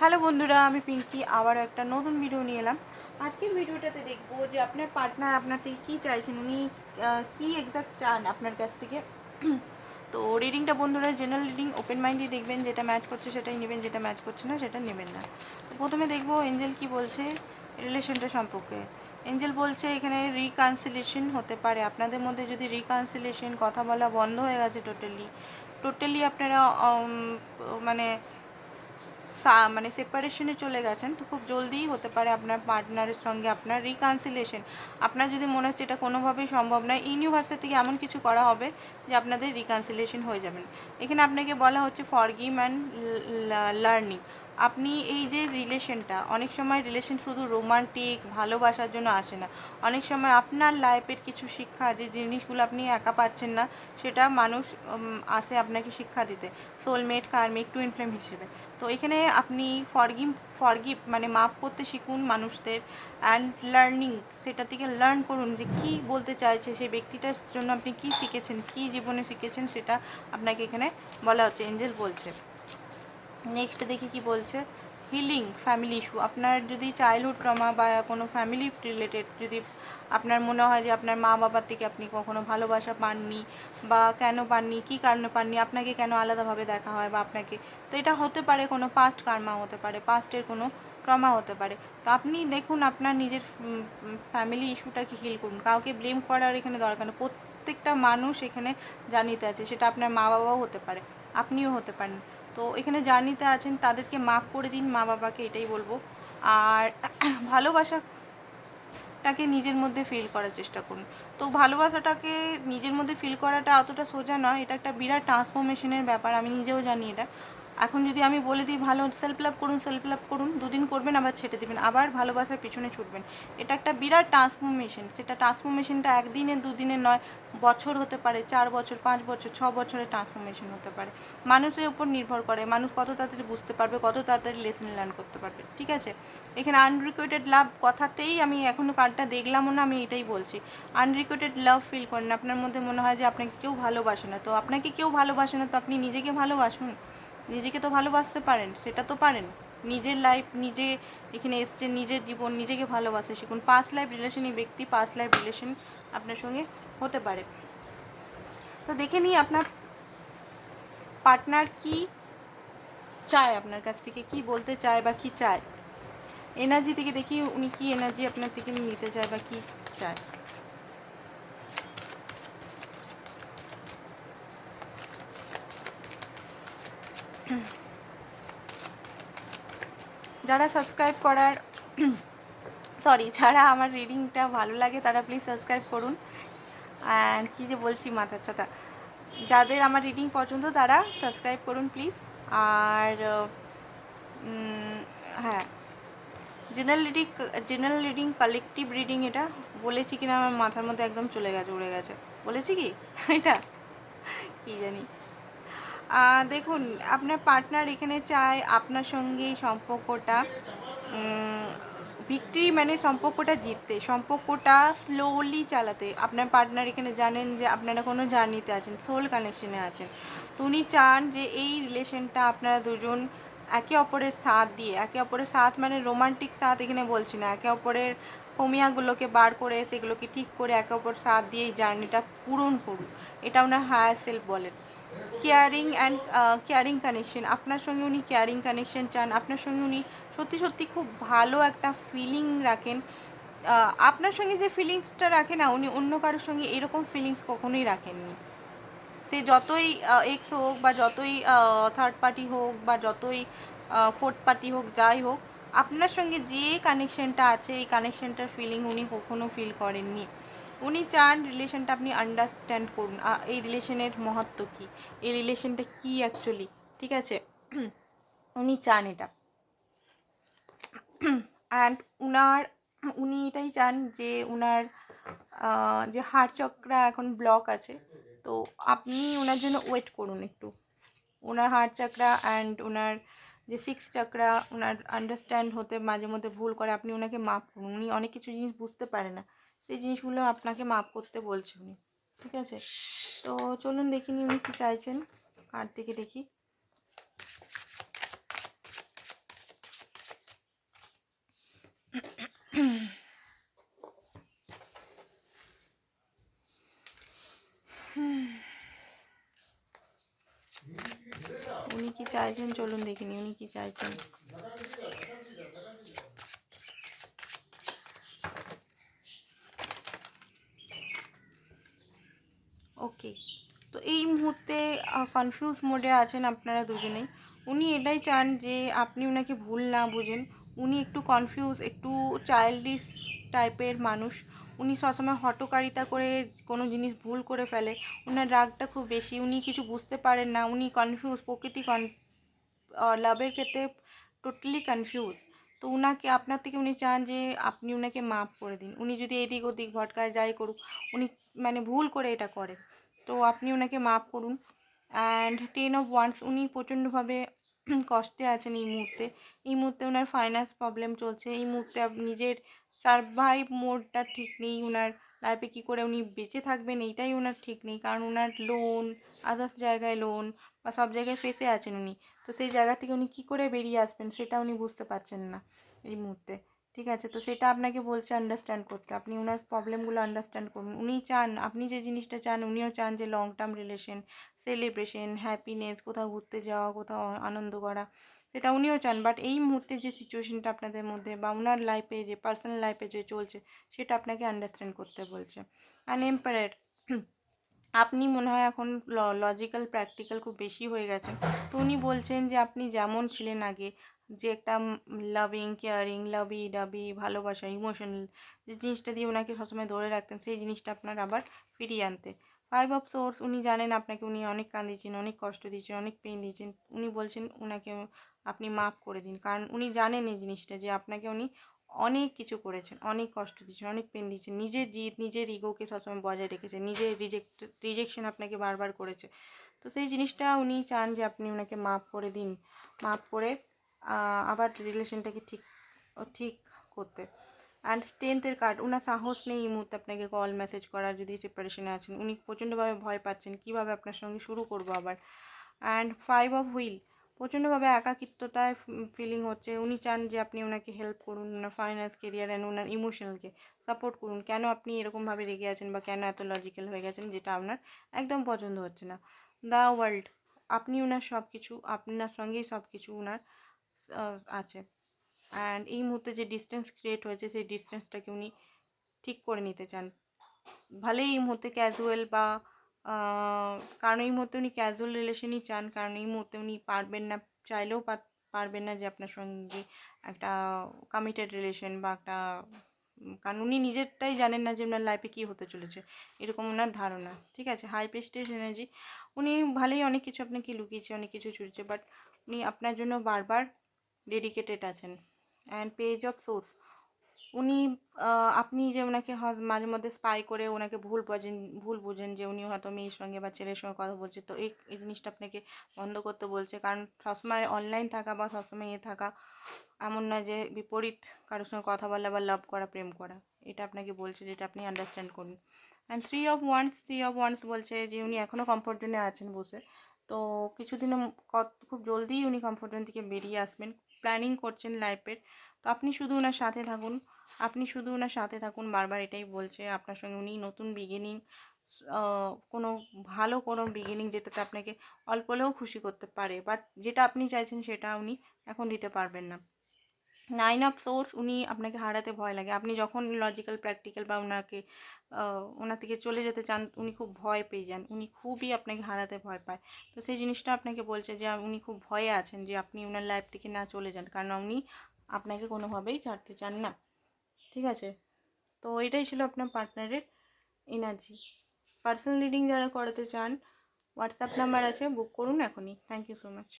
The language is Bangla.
হ্যালো বন্ধুরা, আমি পিঙ্কি আবার একটা নতুন ভিডিও নিয়ে এলাম। আজকের ভিডিওটাতে দেখব যে আপনার পার্টনার আপনার থেকে কী চাইছেন? উনি কী এক্সাক্ট চান আপনার কাছ থেকে? তো রিডিংটা বন্ধুরা জেনারেল রিডিং ওপেন মাইন্ডে দেখবেন, যেটা ম্যাচ করছে সেটাই নেবেন, যেটা ম্যাচ করছে না সেটা নেবেন না। প্রথমে দেখব এঞ্জেল কি বলছে রিলেশনটা সম্পর্কে। এঞ্জেল বলছে এখানে রিকানসিলেশন হতে পারে। আপনাদের মধ্যে যদি রিকানসিলেশন কথা বলা বন্ধ হয়ে গেছে টোটালি টোটালি আপনারা মানে মানে সেপারেশনে চলে গেছেন, তো খুব জলদিই হতে পারে আপনার পার্টনারের সঙ্গে আপনার রিকানসিলেশন আপনার যদি মনে হচ্ছে এটা কোনোভাবেই সম্ভব নয় ইউনিভার্সিটি থেকে এমন কিছু করা হবে যে আপনাদের রিকানসিলেশন হয়ে যাবেন এখানে আপনাকে বলা হচ্ছে ফরগিম অ্যান্ড লার্নিং আপনি এই যে রিলেশনটা অনেক সময় রিলেশন শুধু রোমান্টিক ভালোবাসার জন্য আসে না। অনেক সময় আপনার লাইফের কিছু শিক্ষা, যে জিনিসগুলো আপনি একা পাচ্ছেন না, সেটা মানুষ আসে আপনাকে শিক্ষা দিতে। সোলমেট কার্মিক টুইন ফ্লেম হিসেবে। তো এখানে আপনি ফরগিভ ফরগিভ মানে মাফ করতে শিখুন মানুষদের অ্যান্ড লার্নিং সেটা থেকে লার্ন করুন যে কি বলতে চাইছে সেই ব্যক্তিটার জন্য আপনি কি শিখেছেন, কি জীবনে শিখেছেন সেটা আপনাকে এখানে বলা হচ্ছে এঞ্জেল বলছে। নেক্সট দেখি কি বলছে। হিলিং ফ্যামিলি ইস্যু আপনার যদি চাইল্ডহুড ট্রমা বা কোনো ফ্যামিলি রিলেটেড যদি আপনার মনে হয় যে আপনার মা বাবার থেকে আপনি কখনো ভালোবাসা পাননি বা কেন পাননি, কী কারণে পাননি, আপনাকে কেন আলাদাভাবে দেখা হয় বা আপনাকে, তো এটা হতে পারে কোনো পাস্ট কার্মা হতে পারে পাস্টের কোনো ট্রমা হতে পারে। তো আপনি দেখুন আপনার নিজের ফ্যামিলি ইস্যুটাকে হিল করুন। কাউকে ব্লেম করার এখানে দরকার নেই। প্রত্যেকটা মানুষ এখানে জানিতে আছে, সেটা আপনার মা বাবাও হতে পারে, আপনিও হতে পারেন। তো এখানে জার্নিতে আছেন, তাদেরকে মাফ করে দিন, মা বাবাকে এটাই বলব। আর ভালোবাসাটাকে নিজের মধ্যে ফিল করার চেষ্টা করুন। তো ভালোবাসাটাকে নিজের মধ্যে ফিল করাটা অতটা সোজা নয়, এটা একটা বিরাট ট্রান্সফরমেশনের ব্যাপার, আমি নিজেও জানি এটা। এখন যদি আমি বলে দিই, ভালো সেলফ লাভ করুন সেলফ লাভ করুন, দুদিন করবেন, আবার ছেড়ে দেবেন, আবার ভালোবাসার পিছনে ছুটবেন। এটা একটা বিরাট ট্রান্সফরমেশন সেটা ট্রান্সফরমেশনটা একদিনে, দুদিনে নয়, বছর হতে পারে, চার বছর, পাঁচ বছর, ছ বছরের ট্রান্সফরমেশন হতে পারে। মানুষের উপর নির্ভর করে, মানুষ কত তাড়াতাড়ি বুঝতে পারবে, কত তাড়াতাড়ি লেসন লার্ন করতে পারবে, ঠিক আছে? এখানে আনরিকুয়েটেড লাভ কথাতেই আমি এখনও কার্ডটা দেখলামও না, আমি এটাই বলছি। আনরিকুয়েটেড লাভ ফিল করেন, আপনার মধ্যে মনে হয় যে আপনাকে কেউ ভালোবাসে না। তো আপনাকে কেউ ভালোবাসে না, তো আপনি নিজেকে ভালোবাসুন? নিজেকে তো ভালোবাসতে পারেন, সেটা তো পারেন। নিজের লাইফ নিজে এখানে এসছেন, নিজের জীবন, নিজেকে ভালোবাসে শিখুন। পাস্ট লাইফ রিলেশন এই ব্যক্তি পাস্ট লাইফ রিলেশন আপনার সঙ্গে হতে পারে। তো দেখে নিই আপনার পার্টনার কি চায় আপনার কাছ থেকে, কি বলতে চায় বা কি চায়। এনার্জি থেকে দেখি উনি কি এনার্জি আপনার থেকে নিতে চায় বা কি চায়। যারা সাবস্ক্রাইব করার সরি যারা আমার রিডিংটা ভালো লাগে, তারা প্লিজ সাবস্ক্রাইব করুন। অ্যান্ড কী যে বলছি, মাথার ছাতা যাদের আমার রিডিং পছন্দ, তারা সাবস্ক্রাইব করুন প্লিজ আর হ্যাঁ general reading general reading collective reading এটা বলেছি কিনা, আমার মাথার মধ্যে একদম চলে গেছে, উড়ে গেছে। বলেছি কি? এটা? কি জানি। দেখুন, আপনার পার্টনার এখানে চায় আপনার সঙ্গে সম্পর্কটা ভিক্টরি মানে সম্পর্কটা জিততে, সম্পর্কটা স্লোলি চালাতে। আপনার পার্টনার এখানে জানেন যে আপনারা কোনো জার্নিতে আছেন সোল কানেকশনে আছেন। তো উনি চান যে এই রিলেশনটা আপনারা দুজন একে অপরের সাথ দিয়ে, একে অপরের সাথ মানে রোমান্টিক সাথ এখানে বলছি না, একে অপরের কমিয়াগুলোকে বার করে, সেগুলোকে ঠিক করে একে অপর সাথ দিয়ে এই জার্নিটা পূরণ করুন এটা ওনার হায়ার সেলফ বলেন। কেয়ারিং অ্যান্ড কেয়ারিং কানেকশন আপনার সঙ্গে উনি কেয়ারিং কানেকশন চান। আপনার সঙ্গে উনি সত্যি সত্যি খুব ভালো একটা ফিলিং রাখেন। আপনার সঙ্গে যে ফিলিংসটা রাখে না, উনি অন্য কারোর সঙ্গে এরকম ফিলিংস কখনোই রাখেননি। সে যতই এক্স হোক বা যতই থার্ড পার্টি হোক বা যতই ফোর্থ পার্টি হোক, যাই হোক, আপনার সঙ্গে যে কানেকশনটা আছে, এই কানেকশনটার ফিলিং উনি কখনো ফিল করেননি। উনি চান রিলেশনটা আপনি আন্ডারস্ট্যান্ড করুন। এই রিলেশনের মহত্ব কী? এই রিলেশনটা কী অ্যাকচুয়ালি ঠিক আছে? উনি চান এটা। অ্যান্ড উনার, উনি এটাই চান যে উনার যে হাড় চক্রা এখন ব্লক আছে। তো আপনি ওনার জন্য ওয়েট করুন একটু। ওনার হার্ট চাকরা অ্যান্ড ওনার যে সিক্স চাকরা ওনার আন্ডারস্ট্যান্ড হতে মাঝে মধ্যে ভুল করে আপনি ওনাকে মাপ করুন। উনি অনেক কিছু জিনিস বুঝতে পারে না। তো এই জিনিসগুলো আপনাকে মাপ করতে বলছে উনি, ঠিক আছে? তো চলুন দেখিনি উনি কী চাইছেন, কার থেকে দেখি। উনি কি চাইছেন? চলুন দেখিনি উনি কি চাইছেন। ওকে তো এই মুহূর্তে কনফিউজ মোডে আছেন আপনারা দুজনেই। উনি এটাই চান যে আপনি ওনাকে ভুল না বুঝেন। উনি একটু কনফিউজ একটু চাইল্ডিশ টাইপের মানুষ। উনি সবসময় হটকারিতা করে কোনো জিনিস ভুল করে ফেলে। ওনার রাগটা খুব বেশি। উনি কিছু বুঝতে পারেন না। উনি কনফিউজ প্রকৃতি কন লাভের ক্ষেত্রে টোটালি কনফিউজ তো উনাকে, আপনার থেকে উনি চান যে আপনি উনাকে মাফ করে দিন। উনি যদি এদিক ওদিক ভটকায় যাই করুক, উনি মানে ভুল করে এটা করে তো আপনি ওনাকে মাফ করুন। অ্যান্ড টেন অফ ওয়ান্স উনি প্রচণ্ডভাবে কষ্টে আছেন এই মুহূর্তে। এই মুহূর্তে ওনার ফাইন্যান্স প্রবলেম চলছে। এই মুহূর্তে নিজের সারভাইভ মোডটা ঠিক নেই। ওনার লাইফে কী করে উনি বেঁচে থাকবেন, এইটাই ওনার ঠিক নেই। কারণ ওনার লোন আদার্স জায়গায় লোন বা সব জায়গায় ফেসে আছেন উনি। তো সেই জায়গা থেকে উনি কী করে বেরিয়ে আসবেন সেটা উনি বুঝতে পারছেন না এই মুহূর্তে। ঠিক আছে? তো সেটা আপনাকে বলছে আন্ডারস্ট্যান্ড করতে। আপনি ওনার প্রবলেমগুলো আন্ডারস্ট্যান্ড করুন। উনি চান, আপনি যে জিনিসটা চান, উনিও চান যে long term relation celebration happiness কোথাও ঘুরতে যাওয়া, কোথাও আনন্দ করা, সেটা উনিও চান। বাট এই মুহূর্তে যে সিচুয়েশনটা আপনাদের মধ্যে বা ওনার লাইফে যে পার্সোনাল লাইফে যে চলছে, সেটা আপনাকে আন্ডারস্ট্যান্ড করতে বলছে। অ্যান্ড এম্পায়ার আপনি মনে হয় এখন লজিক্যাল প্র্যাকটিক্যাল খুব বেশি হয়ে গেছেন। তো উনি বলছেন যে, আপনি যেমন ছিলেন আগে, যে একটা লাভিং কেয়ারিং লাভি ডাবি ভালোবাসা ইমোশনাল যে জিনিসটা দিয়ে ওনাকে সবসময় ধরে রাখতেন, সেই জিনিসটা আপনার আবার ফিরিয়ে আনতে। ফাইভ অফ সোর্স উনি জানেন আপনাকে, উনি অনেক কাঁদিয়েছেন অনেক কষ্ট দিয়েছেন, অনেক পেন দিয়েছেন। উনি বলছেন ওনাকে আপনি মাফ করে দিন। কারণ উনি জানেন এই জিনিসটা যে, আপনাকে উনি অনেক কিছু করেছেন, অনেক কষ্ট দিয়েছেন, অনেক পেন দিয়েছেন। নিজের জিদ, নিজের ইগোকে সবসময় বজায় রেখেছেন নিজের রিজেক্ট রিজেকশন আপনাকে বারবার করেছে। তো সেই জিনিসটা উনি চান যে আপনি ওনাকে মাফ করে দিন মাফ করে আবার রিলেশনটাকে ঠিক ঠিক করতে। অ্যান্ড স্ট্রেংথের কার্ড ওনার সাহস নেই এই মুহূর্তে আপনাকে কল মেসেজ করার, যদি সেপারেশনে আছেন। উনি প্রচণ্ডভাবে ভয় পাচ্ছেন, কীভাবে আপনার সঙ্গে শুরু করব আবার? অ্যান্ড ফাইভ অফ হুইল প্রচণ্ডভাবে একাকিত্বতায় ফিলিং হচ্ছে। উনি চান যে আপনি ওনাকে হেল্প করুন, ওনার ফাইন্যান্স কেরিয়ার অ্যান্ড ওনার ইমোশনালকে সাপোর্ট করুন। কেন আপনি এরকমভাবে রেগে আছেন বা কেন এত লজিক্যাল হয়ে গেছেন যেটা আপনার একদম পছন্দ হচ্ছে না? দ্য ওয়ার্ল্ড আপনি ওনার সব কিছু আপনার সঙ্গেই সব কিছু ওনার আছে। অ্যান্ড এই মুহূর্তে যে ডিস্টেন্স ক্রিয়েট হয়েছে, সেই ডিস্টেন্সটাকে উনি ঠিক করে নিতে চান। ভালোই এই মুহূর্তে ক্যাজুয়াল বা কারণ এই মুহূর্তে উনি ক্যাজুয়াল রিলেশনই চান, কারণ এই মুহূর্তে উনি পারবেন না, চাইলেও পারবেন না যে আপনার সঙ্গে একটা কমিটেড রিলেশন বা একটা কারণ উনি নিজেরটাই জানেন না যে ওনার লাইফে কী হতে চলেছে, এরকম ওনার ধারণা, ঠিক আছে? হাই প্রেস্টেজ এনার্জি উনি ভালোই অনেক কিছু আপনাকে লুকিয়েছে, অনেক কিছু চুরিছে বাট উনি আপনার জন্য বারবার ডেডিকেটেড আছেন অ্যান্ড পেজ অফ সোর্স উনি আপনি যে ওনাকে মাঝে মধ্যে স্পাই করে ওনাকে ভুল বোঝেন, ভুল বুঝেন যে উনি হয়তো মেয়ের সঙ্গে বা ছেলের সঙ্গে কথা বলছে, তো এই এই জিনিসটা আপনাকে বন্ধ করতে বলছে। কারণ সবসময় অনলাইন থাকা বা সবসময় এ থাকা এমন না যে বিপরীত কারোর সঙ্গে কথা বলা বা লাভ করা, প্রেম করা। এটা আপনাকে বলছে যেটা আপনি আন্ডারস্ট্যান্ড করুন। And three of wands three of wands বলছে যে উনি এখনও কমফোর্ট জোনে আছেন বসে। তো কিছুদিনে খুব জলদিই উনি কমফোর্ট জোন থেকে বেরিয়ে আসবেন। প্ল্যানিং করছেন লাইফের তো আপনি শুধু ওনার সাথে থাকুন। আপনি শুধু ওনার সাথে থাকুন, বারবার এটাই বলছে। আপনার সঙ্গে উনি নতুন বিগিনিং কোনো ভালো কোনো বিগিনিং যেটাতে আপনাকে অল্প হলেও খুশি করতে পারে। বাট যেটা আপনি চাইছেন সেটা উনি এখন দিতে পারবেন না। নাইন অফ সোর্স উনি আপনাকে হারাতে ভয় লাগে। আপনি যখন লজিক্যাল প্র্যাকটিক্যাল বা ওনাকে ওনার থেকে চলে যেতে চান, উনি খুব ভয় পেয়ে যান। উনি খুবই আপনাকে হারাতে ভয় পায়। তো সেই জিনিসটা আপনাকে বলছে যে, উনি খুব ভয়ে আছেন যে, আপনি ওনার লাইফ থেকে না চলে যান। কারণ উনি আপনাকে কোনোভাবেই ছাড়তে চান না। ঠিক আছে? তো এটাই ছিল আপনার পার্টনারের এনার্জি পার্সোনাল রিডিং যারা করাতে চান হোয়াটসঅ্যাপ নাম্বার আছে বুক করুন এখনই। Thank you so much